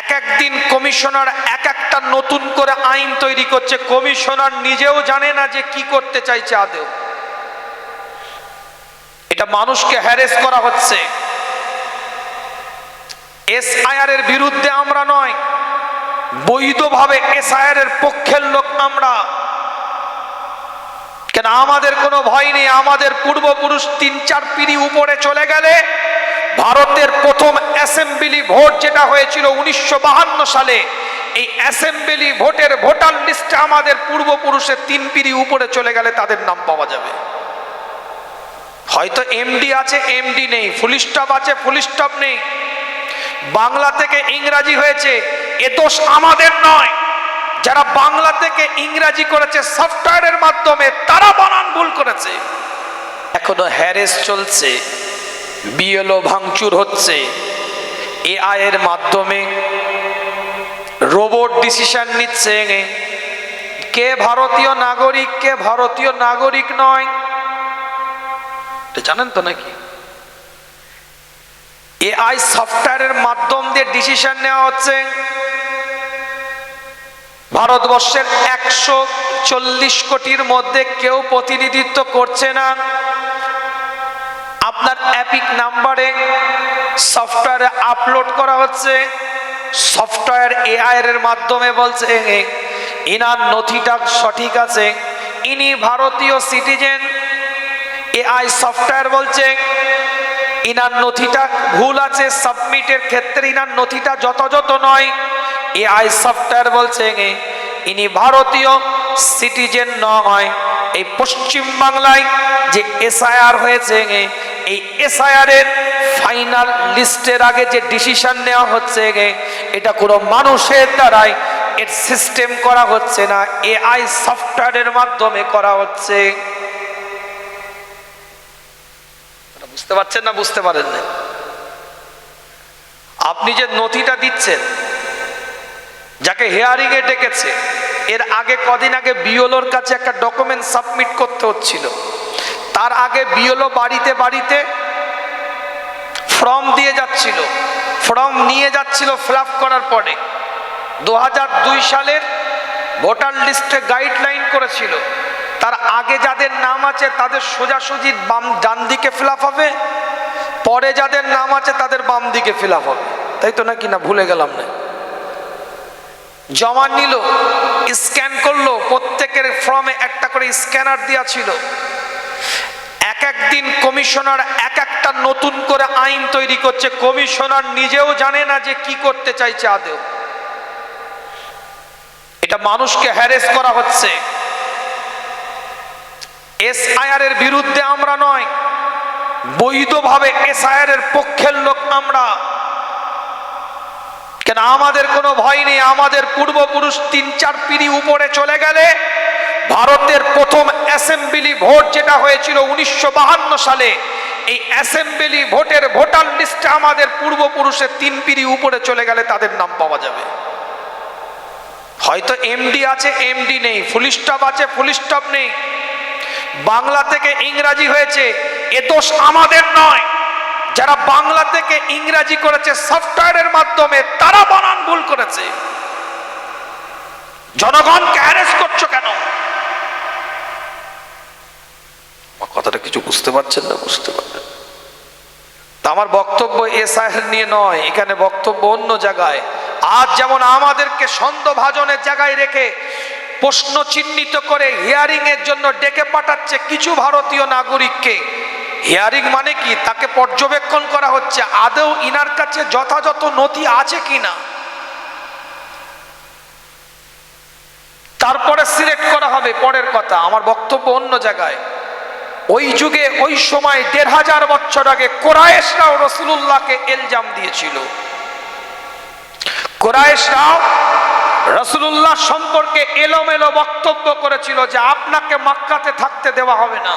এক একদিন কমিশনার এক একটা নতুন করে আইন তৈরি করছে। কমিশনার নিজেও জানে না যে কি করতে চাইছে আদেও এটা মানুষকে হ্যারেস করা হচ্ছে। এসআইআর এর বিরুদ্ধে আমরা নয়, বৈধভাবে এসআইআর এর পক্ষের লোক আমরা। কেন আমাদের কোনো ভয় নেই? আমাদের পূর্বপুরুষ তিন চার পিড়ি উপরে চলে গেলে ভারতের প্রথম অ্যাসেম্বলি ভোট যেটা হয়েছিল উনিশশো সালে, এই অ্যাসেম্বলি ভোটের ভোটার লিস্টে আমাদের পূর্বপুরুষের তিন পিড়ি উপরে চলে গেলে তাদের নাম পাওয়া যাবে। হয়তো এমডি আছে এমডি নেই, ফুল স্টপ আছে, ফুল স্টপ নেই। বাংলা থেকে ইংরাজি হয়েছে, এ দোষ আমাদের নয়। যারা বাংলা থেকে ইংরাজি করেছে সফটওয়্যারের মাধ্যমে, তারা বানান ভুল করেছে। এখনও হ্যারেস চলছে। বিএলও ভাঙচুর হচ্ছে। এআই এর মাধ্যমে রোবট ডিসিশন নিচ্ছে কে ভারতীয় নাগরিক, কে ভারতীয় নাগরিক নয়? জানেন তো নাকি? এআই সফটওয়্যারের মাধ্যম দিয়ে ডিসিশন নেওয়া হচ্ছে। ভারতবর্ষের একশো চল্লিশ কোটির মধ্যে কেউ প্রতিনিধিত্ব করছে না। অ্যাপিক নাম্বারে সফটওয়্যারে আপলোড করা হচ্ছে। সফটওয়্যার এআই এর মাধ্যমে বলছে ইনার নথিটা সঠিক আছে। ইনি ভারতীয় সিটিজেন এআই সফটওয়্যার বলছে, ইনার নথিটা ভুল আছে সাবমিটের ক্ষেত্রে ইনার নথিটা যথাযথ নয়। এআই সফটওয়্যার বলছে ইনি ভারতীয় সিটিজেন নয়। এই পশ্চিম বাংলায় যে এসআইআর হয়েছে এই এসআইআর এর ফাইনাল লিস্টের আগে যে ডিসিশন নেওয়া হচ্ছে এটা কোনো মানুষের দ্বারাই এর সিস্টেম করা হচ্ছে না এআই সফটওয়্যারের মাধ্যমে করা হচ্ছে। বুঝতে পারছেন না বুঝতে পারেন না আপনি যে নথিটা দিচ্ছেন, যাকে হেয়ারিং এ ডেকেছে, এর আগে কদিন আগে বিওলোর কাছে একটা ডকুমেন্ট সাবমিট করতে হচ্ছিল। তার আগে বিওলো বাড়িতে বাড়িতে ফর্ম দিয়ে যাচ্ছিল। ফর্ম নিয়ে যাচ্ছিল ফিল করার পরে। দু সালের ভোটার লিস্টে গাইডলাইন করেছিল, তার আগে যাদের নাম আছে তাদের সোজাসুজি বাম ডান দিকে ফিল হবে, পরে যাদের নাম আছে তাদের বাম দিকে ফিল হবে। তাই তো নাকি না ভুলে গেলাম না? জমা নিল, স্ক্যান করল, প্রত্যেকের ফর্মে একটা করে স্ক্যানার দেওয়া ছিল। একদিন কমিশনার এক একটা নতুন করে আইন তৈরি করছে। কমিশনার নিজেও জানে না যে কি করতে চাইছে আদেও এটা মানুষকে হ্যারেস করা হচ্ছে। এসআইআর এর বিরুদ্ধে আমরা নয়, বৈধভাবে এসআইআর এর পক্ষের লোক আমরা। কেন আমাদের কোনো ভয় নেই, আমাদের পূর্বপুরুষ তিন চার পিড়ি উপরে চলে গেলে ভারতের প্রথম অ্যাসেম্বলি ভোট যেটা হয়েছিল উনিশশো সালে, এই অ্যাসেম্বলি ভোটের ভোটার লিস্টে আমাদের পূর্বপুরুষের তিন পিড়ি উপরে চলে গেলে তাদের নাম পাওয়া যাবে। হয়তো এমডি আছে, এমডি নেই ফুল স্টপ আছে ফুল স্টপ নেই। বাংলা থেকে ইংরাজি হয়েছে, এ দোষ আমাদের নয়। যারা বাংলা থেকে ইংরাজি করেছে, সফটওয়্যারের মাধ্যমে তারা বানান ভুল করেছে। জনগণকে হ্যারেস করছ কেন? কথাটা কিছু বুঝতে পারছেন না? বুঝতে পারবেন তা আমার বক্তব্য এসআইএর নিয়ে নয়, এখানে বক্তব্য অন্য জায়গায়। আজ যেমন আমাদেরকে সন্দেহভাজনের জায়গায় রেখে প্রশ্ন চিহ্নিত করে হিয়ারিং এর জন্য ডেকে পাঠাচ্ছে কিছু ভারতীয় নাগরিককে। হিয়ারিং মানে কি? তাকে পর্যবেক্ষণ করা হচ্ছে। আদৌ ইনার কাছে যথাযথ নথি আছে কিনা? তারপরে সিলেক্ট করা হবে, পরের কথা। আমার বক্তব্য অন্য জায়গায়। ওই যুগে, ওই সময় দেড় হাজার বছর আগে কোরআশরাও রসুল্লাহকে এলজাম দিয়েছিল। কোরআশরাও রসুল্লাহ সম্পর্কে এলোমেলো বক্তব্য করেছিল যে আপনাকে মাক্কাতে থাকতে দেওয়া হবে না।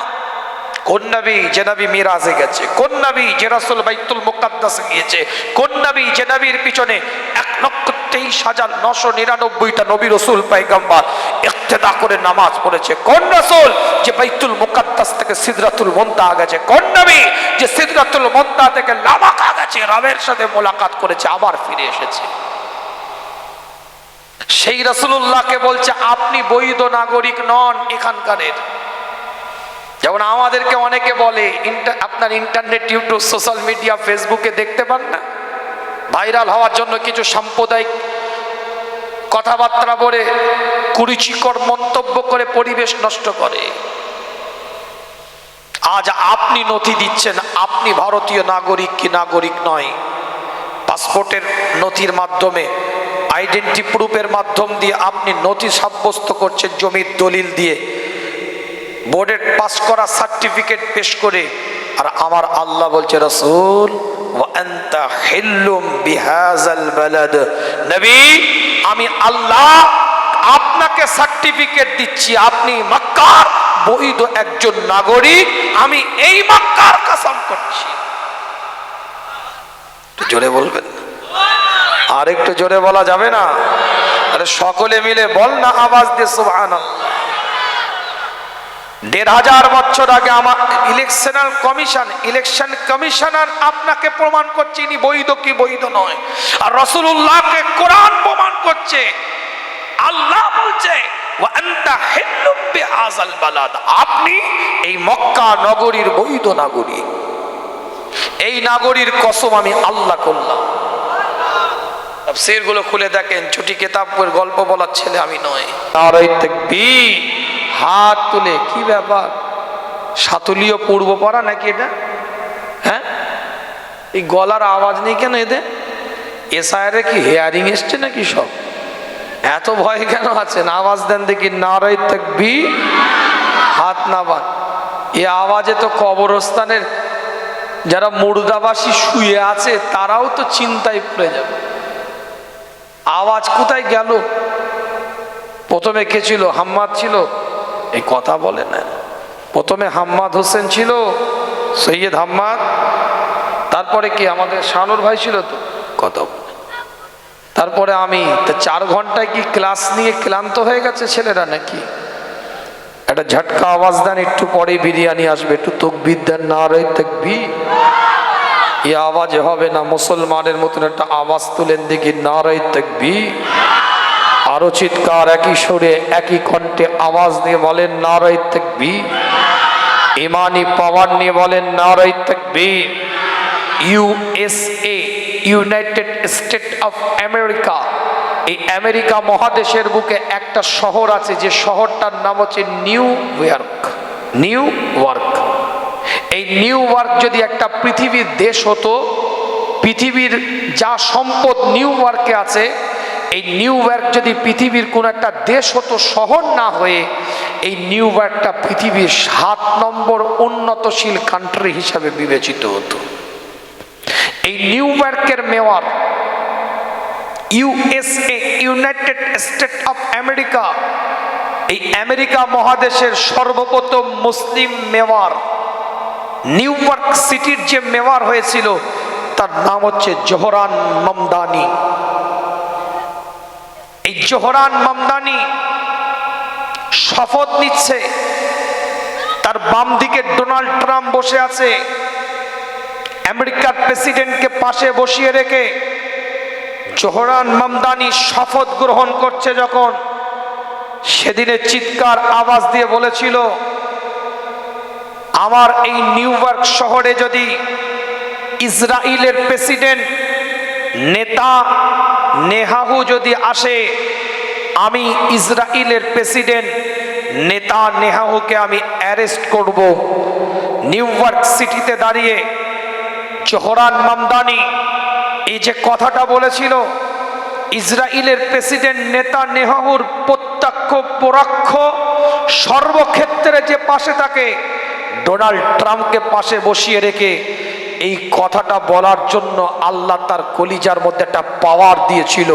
কোন নবী যে নবী মিরাজে গেছে? কোন নবী যে রসুল বাইতুল মুকাদ্দাসে গিয়েছে? কোন নবী যে নবীর পিছনে এক লক্ষ তেইশ হাজার নশো নিরানব্বইটা নবী রসুল পাইগাম্বার ইক্তেদা করে নামাজ পড়েছে। কোন রসুল যে বাইতুল মুকাদ্দাস থেকে সিদরাতুল মন্তা গেছে? কোন নবী যে সিদরাতুল মন্তা থেকে লামাকা গেছে? রবের সাথে মোলাকাত করেছে, আবার ফিরে এসেছে। সেই রসুল্লাহকে বলছে, আপনি বৈধ নাগরিক নন এখানকারের। যেমন আমাদেরকে অনেকে বলে আপনার ইন্টারনেট, ইউটিউব, সোশ্যাল মিডিয়া, ফেসবুকে দেখতে পান না? ভাইরাল হওয়ার জন্য কিছু সাম্প্রদায়িক কথাবার্তা বলে কুরুচিকর মন্তব্য করে পরিবেশ নষ্ট করে। আজ আপনি নথি দিচ্ছেন, আপনি ভারতীয় নাগরিক কি নাগরিক নয়। পাসপোর্টের নথির মাধ্যমে, আইডেন্টি প্রুফের মাধ্যম দিয়ে আপনি নথি সাব্যস্ত করছেন জমির দলিল দিয়ে। বোর্ডের পাস করা সার্টিফিকেট পেশ করে, আর আমার আল্লাহ বলছে, রসুল আমি আল্লাহ আপনাকে সার্টিফিকেট দিচ্ছি, আপনি মক্কার বৈধ একজন নাগরিক, আমি এই মক্কার কাসাম করছি। জোরে বলবেন আর একটু জোরে বলা যাবে না? আরে সকলে মিলে বল না আওয়াজ দিয়ে, সুবহানাল্লাহ। দেড় হাজার বছর আগে আমার ইলেকশনাল কমিশন ইলেকশন কমিশনার আপনাকে প্রমাণ করছে, ইনি বৈধ কি বৈধ নয়। আর রসুল্লাহকে কোরআন প্রমাণ করছে। আল্লাহ বলছে। আপনি এই মক্কা নগরীর বৈধ নাগরিক। এই নাগরীর কসম আমি আল্লাহ করলাম। গুলো খুলে দেখেন ছুটি কেতাবের গল্প বলার ছেলে আমি নয়। নারাই তাকবীর। হাত তুলে, কি ব্যাপার? সাতলীয় পূর্ব পড়া নাকি এটা? হ্যাঁ? এই গলার আওয়াজ নেই কেন এদের? এসআইআরে কি হেয়ারিং এসছে নাকি সব? এত ভয় কেন আছেন? আওয়াজ দেন দেখি নারাই থাকবি হাত নাবান এ আওয়াজে তো কবরস্থানের যারা মুর্দাবাসী শুয়ে আছে, তারাও তো চিন্তায় পড়ে যাবে। আওয়াজ কোথায় গেল? প্রথমে কে ছিল? হাম্মাদ ছিল? এই কথা বলে না। প্রথমে হাম্মাদ হোসেন ছিল, সৈয়দ হাম্মাদ, তারপরে কি আমাদের শানুর ভাই ছিল তো? কথা তারপরে আমি চার ঘন্টায় কি ক্লাস নিয়ে ক্লান্ত হয়ে গেছে ছেলেরা নাকি? একটা ঝটকা আওয়াজ দেন, একটু পরে বিরিয়ানি আসবে, একটু তকবির দেন, না রে তকবি এই আওয়াজে হবে না, মুসলমানের মতন একটা আওয়াজ তুলেন দেখি, না রে তকবি আরও চিৎকার, একই সুরে, একই কণ্ঠে আওয়াজ দিয়ে বলেন নারাই তকবি ইমানি পাওয়ার নিয়ে বলেন নারাই তকবি USA united state of America. এই আমেরিকা মহাদেশের বুকে একটা শহর আছে, যে শহরটার নাম হচ্ছে নিউ ইয়র্ক। New York. এই নিউ ইয়র্ক যদি একটা পৃথিবীর দেশ হতো, পৃথিবীর যা সম্পদ নিউ ইয়র্কে আছে এই নিউ ইয়র্ক যদি পৃথিবীর কোন একটা দেশ হতো, শহর না হয়ে এই নিউ ইয়র্কটা পৃথিবীর সাত নম্বর উন্নতশীল কান্ট্রি হিসাবে বিবেচিত হতো। এই নিউ ইয়র্কের mayor USA united state of America, এই আমেরিকা মহাদেশের সর্বপ্রথম মুসলিম মেয়র, নিউ ইয়র্ক সিটির যে মেয়র হয়েছিল, তার নাম হচ্ছে জোহরান মমদানি। জোহরান মামদানি শপথ নিচ্ছে। তার বাম দিকে ডোনাল্ড ট্রাম্প বসে আছে। আমেরিকার প্রেসিডেন্টকে পাশে বসিয়ে রেখে জোহরান মামদানি শপথ গ্রহণ করছে যখন সেদিনে চিৎকার আওয়াজ দিয়ে বলেছিল, আমার এই নিউ ইয়র্ক শহরে যদি ইসরায়েলের প্রেসিডেন্ট নেতা নেহাহু যদি আসে, আমি ইসরায়েলের প্রেসিডেন্ট নেতা নেহাহুকে আমি অ্যারেস্ট করব। নিউ ইয়র্ক সিটিতে দাঁড়িয়ে জোহরান মামদানি এই যে কথাটা বলেছিল ইসরায়েলের প্রেসিডেন্ট নেতা নেহাহুর প্রত্যক্ষ পরোক্ষ সর্বক্ষেত্রে যে পাশে থাকে, ডোনাল্ড ট্রাম্পকে পাশে বসিয়ে রেখে এই কথাটা বলার জন্য আল্লাহ তার কলিজার মধ্যে একটা পাওয়ার দিয়েছিল।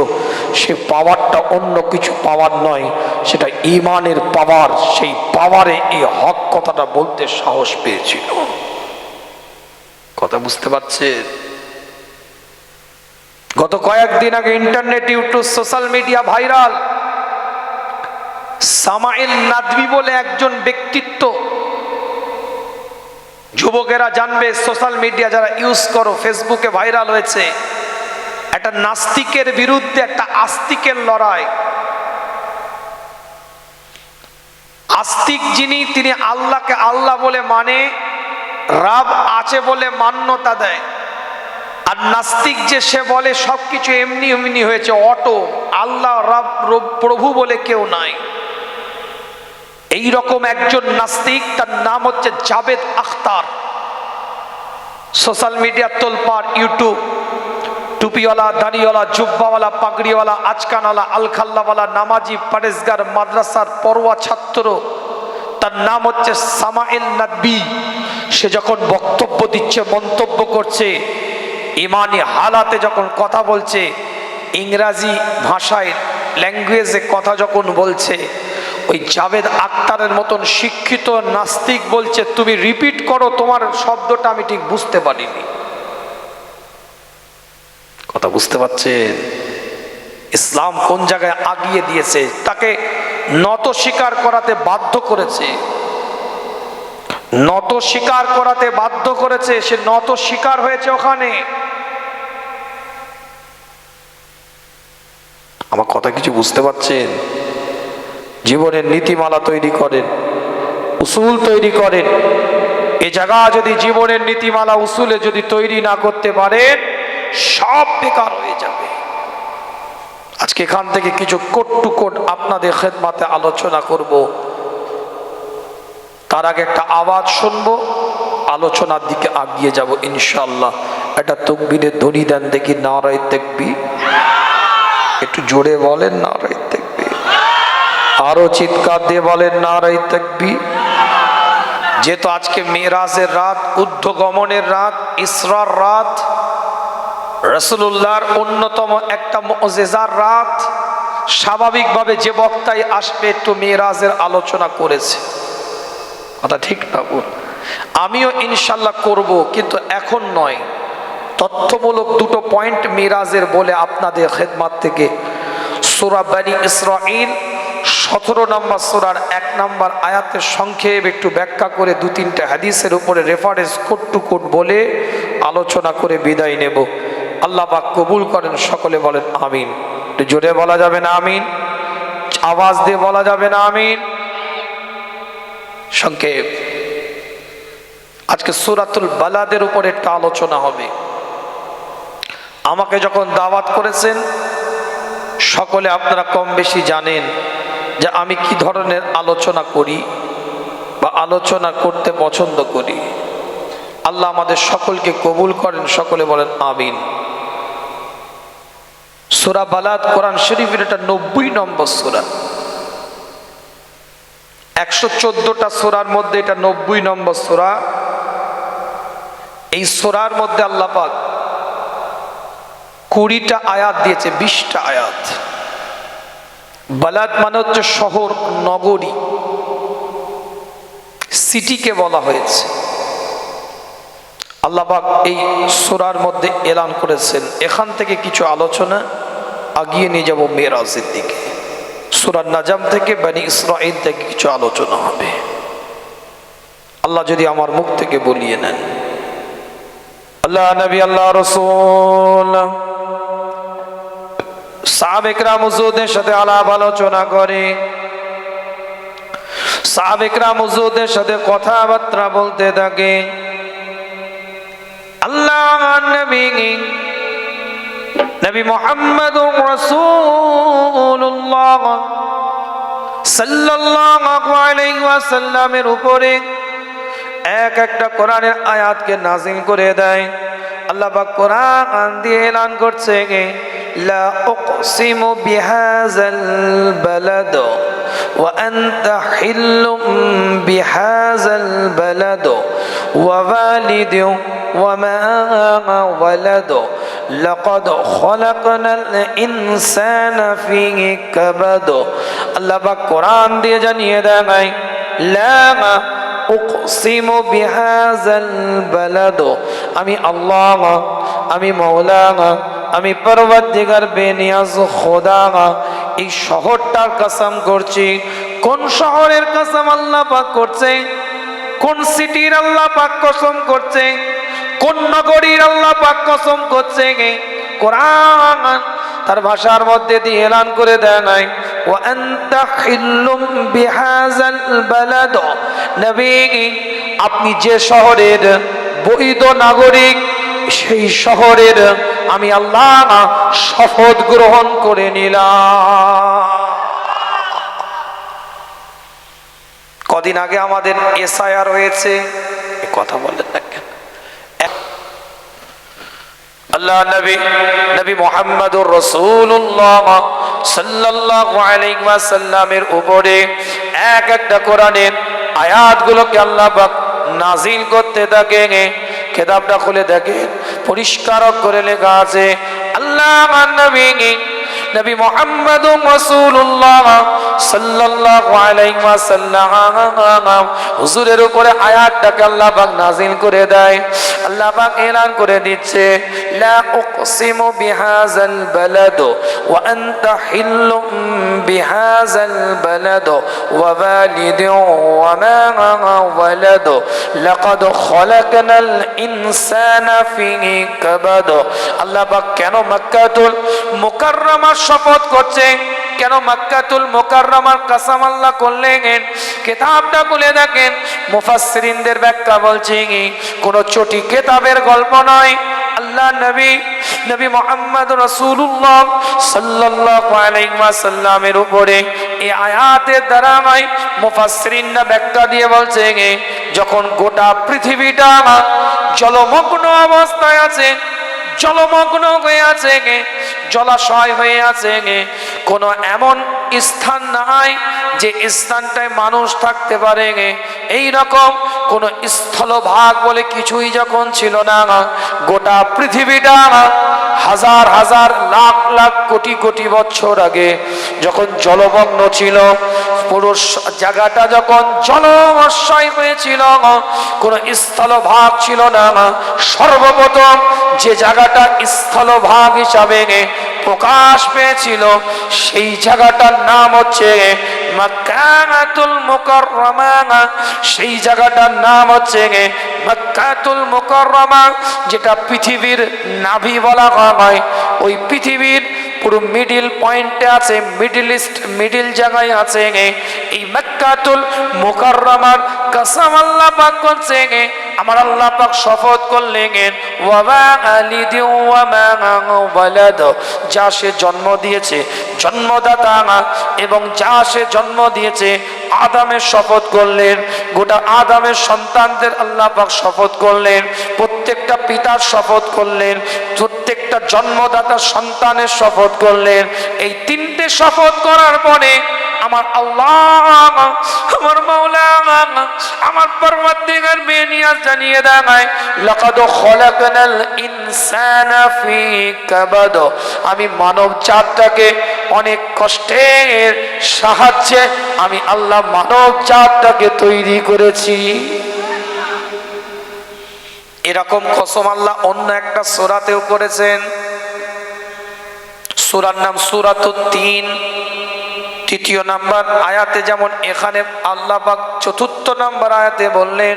সে পাওয়ারটা অন্য কিছু পাওয়ার নয়, সেটা ইমানের পাওয়ার সেই পাওয়ারে এই হক কথাটা বলতে সাহস পেয়েছিল। কথা বুঝতে পারছে? গত কয়েকদিন আগে internet YouTube social media viral Shamail Nadwi বলে একজন ব্যক্তিত্ব যুবকেরা জানবে সোশ্যাল মিডিয়া যারা ইউজ করো ফেসবুকে ভাইরাল হয়েছে। একটা নাস্তিকের বিরুদ্ধে একটা আস্তিকের লড়াই। আস্তিক যিনি, তিনি আল্লাহকে আল্লাহ বলে মানে রাব আছে বলে মান্যতা দেয়। আর নাস্তিক যে সে বলে, সবকিছু এমনি এমনি হয়েছে, অটো। আল্লাহ, রাব, প্রভু বলে কেউ নাই। এই রকম একজন নাস্তিক, তার নাম হচ্ছে জাবেদ আখতার। সোশ্যাল মিডিয়া তোলপার ইউটিউব, টুপিওয়ালা, দাড়িওয়ালা, জুব্বাওয়ালা, পাগড়িওয়ালা আচকানওয়ালা আলখাল্লাওয়ালা, নামাজি পারেসগার মাদ্রাসার পড়ুয়া ছাত্র, তার নাম হচ্ছে সামাইল নাদবি। সে যখন বক্তব্য দিচ্ছে, মন্তব্য করছে, ইমানি হালাতে যখন কথা বলছে, ইংরাজি ভাষায়, ল্যাঙ্গুয়েজে কথা যখন বলছে ওই জাভেদ আক্তারের মতন শিক্ষিত নাস্তিক বলছে, তুমি রিপিট করো, তোমার শব্দটা আমি ঠিক বুঝতে পারিনি। কথা বুঝতে পারছেন? ইসলাম কোন জায়গায় আগিয়ে দিয়েছে? তাকে নত স্বীকার করাতে বাধ্য করেছে। নত স্বীকার করাতে বাধ্য করেছে, সে নত স্বীকার হয়েছে ওখানে। আমার কথা কিছু বুঝতে পারছেন? জীবনের নীতিমালা তৈরি করেন, উসুল তৈরি করেন। এ জায়গা যদি জীবনের নীতিমালা, উসুলে যদি তৈরি না করতে পারেন, সব বেকার হয়ে যাবে। আজকে এখান থেকে কিছু কোট টু কোট আপনাদের খেদমাতে আলোচনা করব। তার আগে একটা আওয়াজ শুনব, আলোচনার দিকে আগিয়ে যাব ইনশাল্লাহ একটা তকবিরের ধরি দেন দেখি নারায় দেখবি একটু জোরে বলেন নারায় আরও চিৎকার দিয়ে বলেন, নারায় দেখবি যেহেতু আজকে মেয়েরাজের রাত ঊর্ধ্বগমনের রাত, ইসরার রাত রসুল্লাহর অন্যতম একটা মজেজার রাত, স্বাভাবিকভাবে যে বক্তাই আসবে, একটু মেয়েরাজের আলোচনা করেছে। কথা ঠিক না বল আমিও ইনশাল্লাহ করব, কিন্তু এখন নয়। তথ্যমূলক দুটো পয়েন্ট মিরাজের বলে আপনাদের খেদমাত থেকে। সুরা বানি ইসরাইল সতেরো নম্বর সোরার এক নম্বর আয়াতের সংক্ষেপ একটু ব্যাখ্যা করে দু তিনটে হাদিসের উপরে রেফারেন্স কোট টু কোট বলে আলোচনা করে বিদায় নেব। আল্লাহ পাক কবুল করেন, সকলে বলেন আমিন। একটু জোরে বলা যাবে না আমিন? আওয়াজ দিয়ে বলা যাবে না আমিন? সংক্ষেপ। আজকে সুরাতুল বালাদের উপর একটা আলোচনা হবে। আমাকে যখন দাওয়াত করেছেন, সকলে আপনারা কম বেশি জানেন। যে আমি কি ধরনের আলোচনা করি বা আলোচনা করতে পছন্দ করি? আল্লাহ আমাদের সকলকে কবুল করেন, সকলে বলেন আমিন। সুরা বালাদ কোরআন শরীফের এটা নব্বই নম্বর সুরা। একশো চোদ্দটা সোরার মধ্যে এটা নব্বই নম্বর সোরা। এই সোরার মধ্যে আল্লাহ পাক কুড়িটা আয়াত দিয়েছে, বিশটা আয়াত। বালাত মানে হচ্ছে শহর, নগরী। সিটিকে বলা হয়েছে। আল্লাহ পাক এই সোরার মধ্যে এলান করেছেন। এখান থেকে কিছু আলোচনা আগিয়ে নিয়ে যাব মেয়েরাজের দিকে। সুরার নাজাম থেকে, বানি ইসরাইল থেকে কিছু আলোচনা হবে। আল্লাহ যদি আমার মুখ থেকে বলিয়ে নেন। আল্লাহ নবী, আল্লাহ রসুল। সাবেকরা মজুদের সাথে আলাপ আলোচনা করে। সাবেকরা মজুদের সাথে কথাবার্তা বলতে থাকে। আল্লাহ নবী নবী মোহাম্মদ রসুল্লাহ সাল্লাল্লাহু আলাইহি ওয়াসাল্লামের উপরে এক একটা কোরআনের আয়াতকে নাজিল করে দেয়। আল্লাহ কোরআন দিয়ে এলান করছে। لا أقسم بهذا البلد وأنت حل بهذا البلد ووالد وما ولد. لقد خلقنا الإنسان في كبد. الله بقرآن دي جنية دعائي لا أقسم بهذا البلد. أمي الله أمي مولانا আমি পরবর্তীকার বেনিয়াজ খোদা এই শহরটার কসম করছি। কোন শহরের কসম আল্লাহ পাক করছে? কোন সিটির আল্লাহ পাক কসম করছে? কোন নগরীর আল্লাহ পাক কসম করছে? কোরআন তার ভাষার মধ্যে দিয়ে এলান করে দেয় নাই। ও বিহাজাল বালাদ। নবী, আপনি যে শহরের বৈধ নাগরিক সেই শহরের আমি আল্লাহ শপথ গ্রহণ করে নিলাম। কদিন আগে আমাদের এসআইআর হয়েছে। কথা বলেন না কেন? আল্লাহ নবী নবী মোহাম্মদুর রসুল্লাহ সাল্লাল্লাহু আলাইহি ওয়াসাল্লামের উপরে এক একটা কোরআনের আয়াতগুলোকে আল্লাহ পাক নাজিল করতে থাকে কেতাবটা খুলে দেখেন পরিষ্কার করে লেখা আছে আল্লাহ নবী নবী মোহাম্মদ রসুল্লাহ সাল্লাল্লাহু আলাইহি ওয়াসাল্লাম। হুজুরের উপরে আয়াতটাকে আল্লাহ পাক নাজিল করে দেয়। আল্লাহ পাক এলান করে দিচ্ছে, লা উকসিমু বিহাযাল বালাদ ওয়া আনতা হিল্লুম বিহাযাল বালাদ ওয়া ওয়ালিদিন ওয়া মা ওয়ালাদ। লাকাদ খলাকনাল ইনসানা ফি কাবাদ। আল্লাহ পাক কেন মক্কাতুল মুকাররমা শপথ করছে। কেন মাক্কাতুল মোকাররমার কাসাম আল্লাহ করলেন? কেতাবটা খুলে দেখেন। মুফাসসিরিনদের ব্যাখ্যা বলছে কোন চটি কেতাবের গল্প নয়। আল্লাহ নবী নবী মোহাম্মদ রাসূলুল্লাহ সাল্লাল্লাহু আলাইহি ওয়াসাল্লামের উপরে এই আয়াতের দ্বারা নয় মুফাসসিরিনরা ব্যাখ্যা দিয়ে বলছে যখন গোটা পৃথিবীটা জলমগ্ন অবস্থায় আছে জলমগ্ন হয়ে আছে গে, জলাশয় হয়ে আছে গে। কোনো এমন স্থান নাই যে স্থানটায় মানুষ থাকতে পারে গে। এই রকম কোনো স্থলভাগ বলে কিছুই যখন ছিল না, গোটা পৃথিবীটা হাজার হাজার লাখ লাখ কোটি কোটি বছর আগে যখন জলমগ্ন ছিল, পুরো জায়গাটা যখন জলমশয় হয়েছিল, কোনো স্থলভাগ ছিল না, সর্বপ্রথম যে জায়গাটা স্থলভাগ হিসাবে প্রকাশ পেয়েছিল। সেই জায়গাটার নাম হচ্ছে মক্কাতুল মুকাররমা। সেই জায়গাটার নাম হচ্ছে মক্কাতুল মুকাররমা, যেটা পৃথিবীর নাভি বলা হয়। ওই পৃথিবীর পুরো মিডিল পয়েন্টে আছে মিডিল ইস্ট মিডিল জায়গায় আছে এই মক্কাতুল মুকাররমার কসম আল্লাহ পাক করছে আমার আল্লাহ পাক শপথ করলেন ওয়াবা আলিদি ওয়ামা ওয়ালাদ যা সে জন্ম দিয়েছে, জন্মদাতা এবং যা সে জন্ম দিয়েছে, আদামের শপথ করলেন, গোটা আদামের সন্তানদের আল্লাহ পাক শপথ করলেন প্রত্যেকটা পিতার শপথ করলেন, প্রত্যেকটা জন্মদাতার সন্তানের শপথ করলেন। এই তিনটে শপথ করার পরে আমার আল্লাহ, আমার মাওলা আমার পরবর্তীকার বেনিয়াজ জানিয়ে দেয় লাকাদ খলাকনাল ইনসানা ফি কাবাদ। আমি মানব জাতটাকে অনেক কষ্টের সাহায্যে আমি আল্লাহ মানব জাতটাকে তৈরি করেছি। এরকম কসম আল্লাহ অন্য একটা সোরাতেও করেছেন সুরার নাম সুরাত তিন। তৃতীয় নাম্বার আয়াতে যেমন এখানে আল্লাহ চতুর্থ নাম্বার আয়াতে বললেন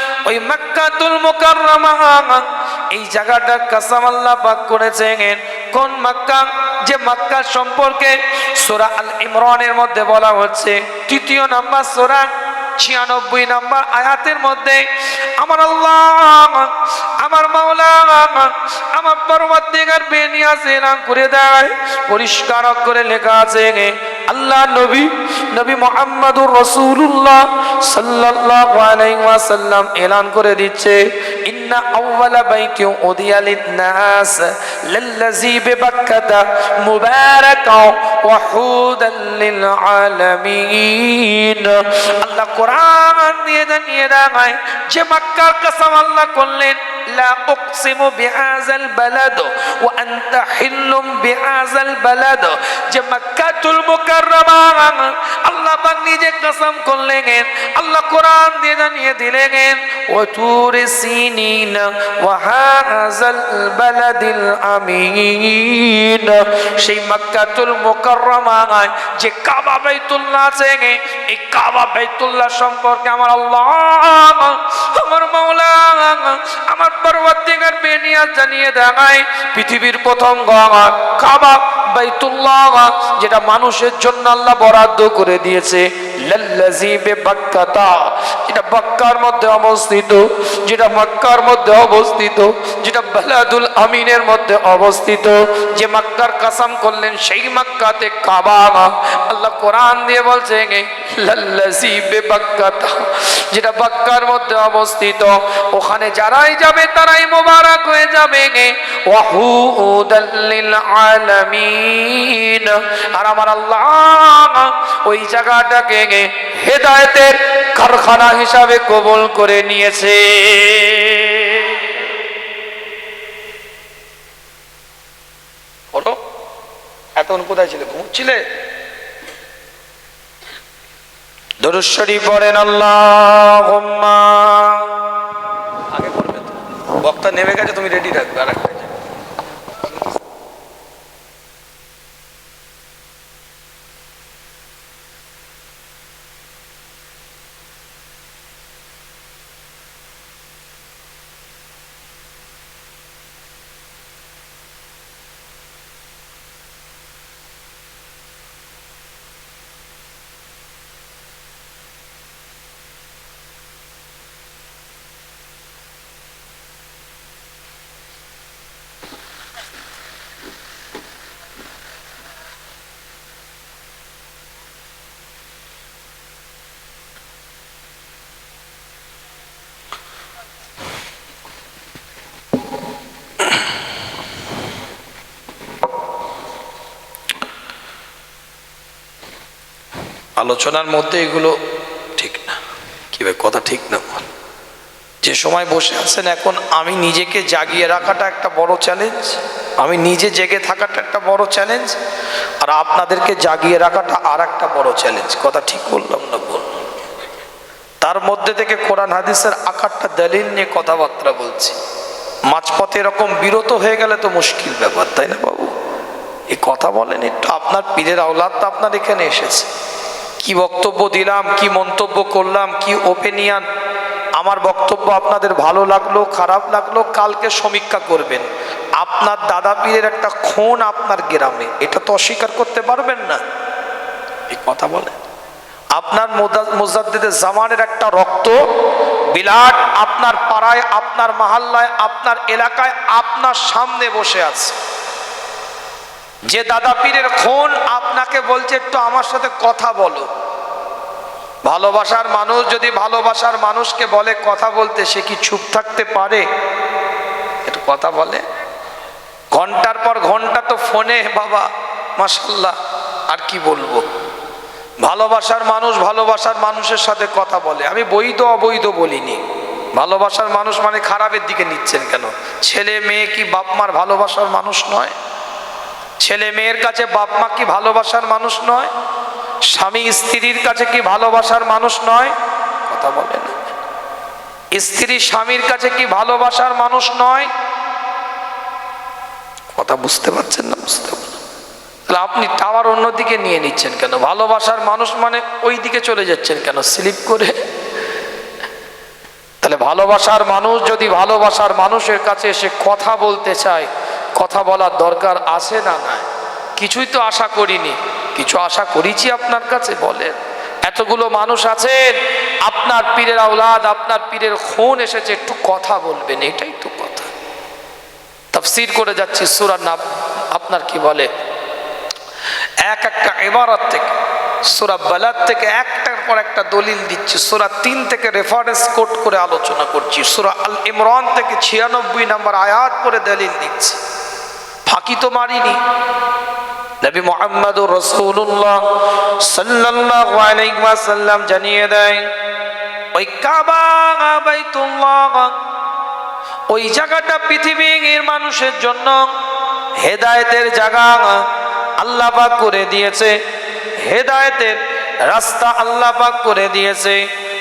ওই মক্কাতুল মুকাররমা। এই জায়গাটা কাসাম আল্লাহ পাক করেছেন। কোন মক্কা? যে মক্কা সম্পর্কে সূরা আল ইমরানের মধ্যে বলা হচ্ছে। তৃতীয় নাম্বার সূরা ছিয়ানব্বই নম্বর আয়াতের মধ্যে, আমার আল্লাহ, আমার মাওলা, আমার পরবর্তীকার বেনিয়াছে এলান করে দেয়? পরিষ্কার করে লেখা আছে আল্লাহ নবী নবী মোহাম্মদুর রসুল্লাহ সাল্লাহ আলাইসাল্লাম এলান করে দিচ্ছে ইন্ন ইন্না আউওয়ালা বাইতি উদিয়া লিন-নাস লাল্লাযী বিবাক্কাতা মুবারাকাও ওয়া হুদাল লিল আলামিন আল্লাহ কোরআন দিয়ে জানিয়ে দেয় যে মক্কার কসম আল্লাহ করলেন لا أقسم بهذا البلد وأنت حل بهذا البلد যে মক্কাতুল মুকাররমা আল্লাহ পাক নিজে কসম করলেন আল্লাহ কোরআন দিয়ে জানিয়ে দিলেন ওয়াতুর সিনিন ওয়া وهذا البلد الأمين. সেই মক্কাতুল মুকাররমায় যে কাবা বাইতুল্লাহ আছে, এই কাবা বাইতুল্লাহ সম্পর্কে আমার আল্লাহ, আমার মাওলা, আমার জানিয়ে দেখায় পৃথিবীর প্রথম গঙ্গা কাবা, বাইতুল্লাহ, যেটা মানুষের জন্য আল্লাহ বরাদ্দ করে দিয়েছে। যেটা বাক্কার মধ্যে অবস্থিত, যেটা মক্কার মধ্যে অবস্থিত। যেটা বালাদুল আমিনের মধ্যে অবস্থিত, যে মক্কার কাসাম করলেন সেই মক্কাতে কাবা আল্লাহ কোরআন দিয়ে বলছে যেটা বাক্কার মধ্যে অবস্থিত, ওখানে যারাই যাবে তারাই মোবারক হয়ে যাবে আর আমার আল্লাহ ওই জায়গাটাকে হেদায়েতের কারখানা হিসাবে কবল করে নিয়েছে। এতক্ষণ কোথায় ছিল? ঘুমছিলে দরুশ্বরী পড়েন আল্লাহ আগে তো। বক্তা নেমে গেছে, তুমি রেডি থাকবে, আর একটা আলোচনার মধ্যে এগুলো ঠিক না। কি ভাই কথা ঠিক না, বল। যে সময় বসে আছেন এখন, আমি নিজেকে জাগিয়ে রাখাটা একটা বড় চ্যালেঞ্জ আমি নিজে জেগে থাকাটা একটা বড় চ্যালেঞ্জ আর আপনাদেরকে জাগিয়ে রাখাটা আর একটা বড় চ্যালেঞ্জ কথা ঠিক বললাম না, বল। তার মধ্যে থেকে কোরআন হাদিসের আকারটা দলিল নিয়ে কথাবার্তা বলছি। মাঝপথে এরকম বিরত হয়ে গেলে তো মুশকিল ব্যাপার, তাই না বাবু? এই কথা বলেন একটু, আপনার পীরের আওলাদ তো আপনার এখানে এসেছে। কি বক্তব্য দিলাম, কি মন্তব্য করলাম, কি ওপিনিয়ন আমার বক্তব্য আপনাদের ভালো লাগল, খারাপ লাগল, কালকে সমীক্ষা করবেন। আপনার দাদা পীরের একটা খুন আপনার গ্রামে, এটা তো অস্বীকার করতে পারবেন না। এই কথা বলে। আপনার মোজাদ্দিদের জামানের একটা রক্ত, বিলাট আপনার পাড়ায়, আপনার মাহাল্লায়, আপনার এলাকায়, আপনার সামনে বসে আছে। যে দাদা পীরের খুন আপনাকে বলছে, একটু আমার সাথে কথা বলো। ভালোবাসার মানুষ যদি ভালোবাসার মানুষকে বলে কথা বলতে, সে কি চুপ থাকতে পারে? একটু কথা বলে। ঘণ্টার পর ঘণ্টা তো ফোনে, বাবা মাসাল্লাহ আর কি বলব? ভালোবাসার মানুষ ভালোবাসার মানুষের সাথে কথা বলে। আমি বৈধ, অবৈধ বলিনি। ভালোবাসার মানুষ মানে খারাপের দিকে নিচ্ছেন কেন? ছেলে, মেয়ে কি বাপ মার ভালোবাসার মানুষ নয়? ছেলে মেয়ের কাছে বাপ মা কি ভালোবাসার মানুষ নয়? স্বামী স্ত্রীর কাছে কি ভালোবাসার মানুষ নয়? কথা বলে না। স্ত্রী স্বামীর কাছে কি ভালোবাসার মানুষ নয়? কথা বুঝতে পারছেন না, বুঝতে তাহলে আপনি টাওয়ার অন্যদিকে নিয়ে নিচ্ছেন কেন? ভালোবাসার মানুষ মানে ওই দিকে চলে যাচ্ছেন কেন? স্লিপ করে? তাহলে ভালোবাসার মানুষ যদি ভালোবাসার মানুষের কাছে এসে কথা বলতে চায় কথা বলার দরকার আছে না না কিছুই তো আশা করিনি। কিছু আশা করেছি আপনার কাছে, বলেন। এতগুলো মানুষ আছেন, আপনার পীরের আওলাদ, আপনার পীরের খুন এসেছে, একটু কথা বলবেন, এটাই তো কথা। তাফসির করে যাচ্ছি সুরার নাম আপনার কি বলে? এক একটা এবারত থেকে, সুরা বালাদ থেকে একটার পর একটা দলিল দিচ্ছি, সোরা তিন থেকে রেফারেন্স কোট করে আলোচনা করছি, সোরা আল ইমরান থেকে ছিয়ানব্বই নম্বর আয়াত করে দলিল দিচ্ছি। ফাঁকি তো মারিনি। নবী মোহাম্মদ রসুল্লাহ সাল্লাল্লাহু আলাইহি ওয়াসাল্লাম জানিয়ে দেয়, ওই কাবা, বাইতুল্লাহ, ওই জায়গাটা পৃথিবীর মানুষের জন্য হেদায়েতের জায়গা আল্লাহ পাক করে দিয়েছে। হেদায়েতের রাস্তা আল্লাহ পাক করে দিয়েছে।